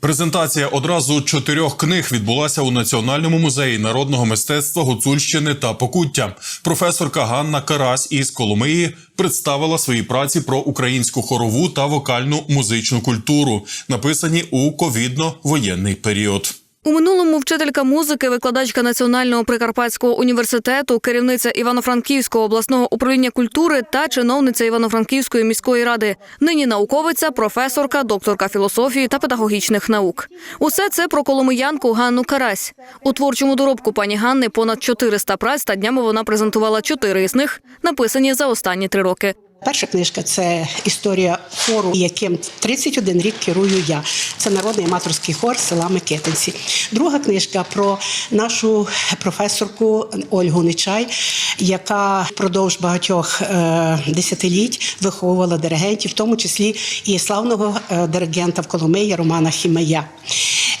Презентація одразу чотирьох книг відбулася у Національному музеї народного мистецтва Гуцульщини та Покуття. Професорка Ганна Карась із Коломиї представила свої праці про українську хорову та вокальну музичну культуру, написані у ковідно-воєнний період. У минулому вчителька музики, викладачка Національного прикарпатського університету, керівниця Івано-Франківського обласного управління культури та чиновниця Івано-Франківської міської ради. Нині науковиця, професорка, докторка філософії та педагогічних наук. Усе це про коломиянку Ганну Карась. У творчому доробку пані Ганни понад 400 праць та днями вона презентувала чотири з них, написані за останні три роки. Перша книжка це історія хору, яким 31 рік керую я. Це народний аматорський хор села Микитинці. Друга книжка про нашу професорку Ольгу Нечай, яка впродовж багатьох е, десятиліть виховувала диригентів, в тому числі і славного е, диригента в Коломиї Романа Хімея.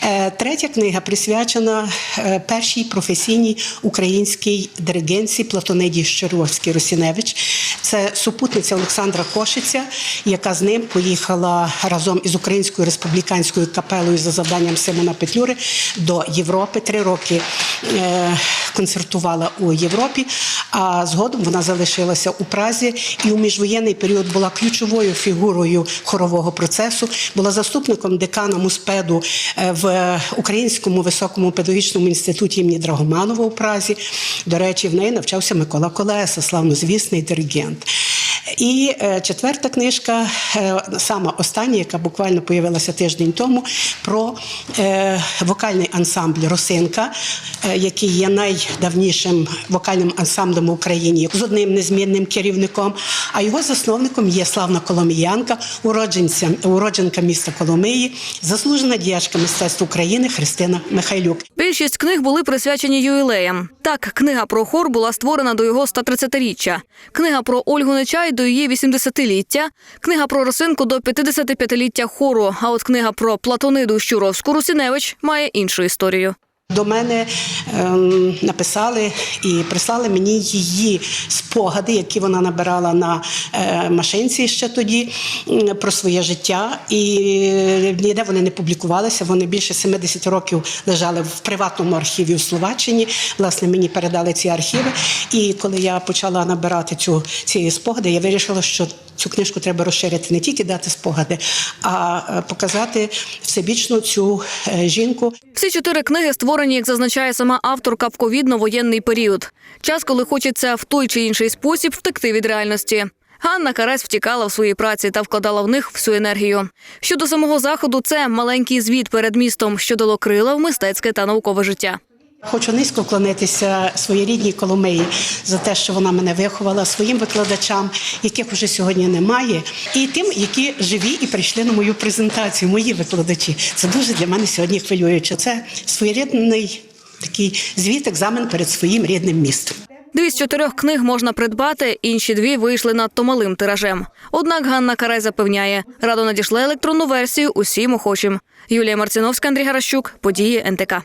Е, Третя книга присвячена е, першій професійній українській диригенції Платониді Щеровській Росіневич. Це супутниця Олександра Кошиця, яка з ним поїхала разом із Українською республіканською капелою за завданням Симона Петлюри до Європи. Три роки е, концертувала у Європі, а згодом вона залишилася у Празі і у міжвоєнний період була ключовою фігурою хорового процесу, була заступником декана Муспеду е, в Українському високому педагогічному інституті імені Драгоманова у Празі. До речі, в неї навчався Микола Колеса, славнозвісний диригент. І е, четверта книжка, е, сама остання, яка буквально появилася тиждень тому, про е, вокальний ансамбль Росинка, е, який є найдавнішим вокальним ансамблем в Україні з одним незмінним керівником. А його засновником є славна коломіянка, уродженка міста Коломиї, заслужена діячка України Христина Михайлюк. Більшість книг були присвячені ювілеям. Так, книга про хор була створена до його 130-річчя. Книга про Ольгу Нечай до її 80-ліття. Книга про Росинку до 55-ліття хору. А от книга про Платониду Щуровську Русіневич має іншу історію. До мене ем, написали і прислали мені її спогади, які вона набирала на е, машинці ще тоді м, про своє життя. І ніде вони не публікувалися. Вони більше 70 років лежали в приватному архіві у Словаччині. Власне, мені передали ці архіви. І коли я почала набирати цю ці спогади, я вирішила, що цю книжку треба розширити, не тільки дати спогади, а е, показати всебічно цю е, жінку. Всі чотири книги створені, як зазначає сама авторка, в ковідно-воєнний період. Час, коли хочеться в той чи інший спосіб втекти від реальності. Ганна Карась втікала в своїй праці та вкладала в них всю енергію. Щодо самого заходу, це маленький звіт перед містом, що дало крила в мистецьке та наукове життя. Хочу низько вклонитися своїй рідній Коломиї за те, що вона мене виховала, своїм викладачам, яких уже сьогодні немає, і тим, які живі і прийшли на мою презентацію, мої викладачі. Це дуже для мене сьогодні хвилююче. Це своєрідний такий звіт, екзамен перед своїм рідним містом. Дві з чотирьох книг можна придбати, інші дві вийшли надто малим тиражем. Однак Ганна Карай запевняє, радо надійшли електронну версію усім охочим. Юлія Марціновська, Андрій Гаращук, події НТК.